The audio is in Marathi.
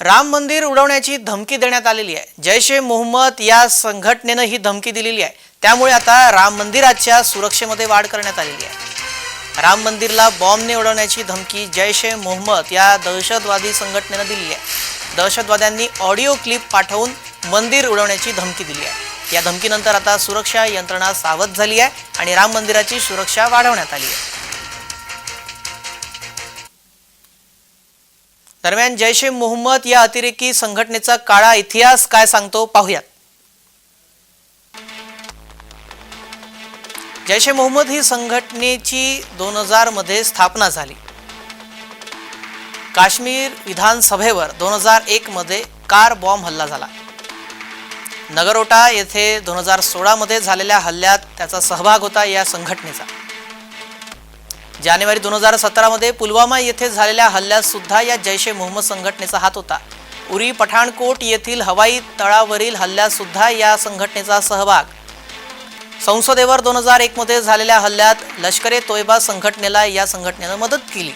राम मंदिर उडवण्याची धमकी देण्यात आलेली आहे. जैश ए मोहम्मद या संघटनेनं ही धमकी दिलेली आहे. त्यामुळे आता राम मंदिराच्या सुरक्षेमध्ये वाढ करण्यात आलेली आहे. राम मंदिरला बॉम्बने उडवण्याची धमकी जैश ए मोहम्मद या दहशतवादी संघटनेनं दिली आहे. दहशतवाद्यांनी ऑडिओ क्लिप पाठवून मंदिर उडवण्याची धमकी दिली आहे. या धमकीनंतर आता सुरक्षा यंत्रणा सावध झाली आहे आणि राम मंदिराची सुरक्षा वाढवण्यात आली आहे. दरम्यान जैश ए मोहम्मद या अतिरेकी संघटनेचा काळा इतिहास काय सांगतो पाहूयात. जैश ए मोहम्मद ही संघटनेची दोन हजारमध्ये स्थापना झाली. काश्मीर विधानसभेवर दोन हजार एक मध्ये कार बॉम्ब हल्ला झाला. नगरोटा येथे दोन हजार सोळामध्ये झालेल्या हल्ल्यात त्याचा सहभाग होता या संघटनेचा. जानेवारी दोन हजार सतरामध्ये पुलवामा येथे झालेल्या हल्ल्यात सुद्धा या जैश ए मोहम्मद संघटनेचा हात होता. उरी पठाणकोट येथील हवाई तळावरील हल्ल्यात सुद्धा या संघटनेचा सहभाग. संसदेवर दोन हजार एकमध्ये झालेल्या हल्ल्यात लष्कर ए तोयबा संघटनेला या संघटनेनं मदत केली.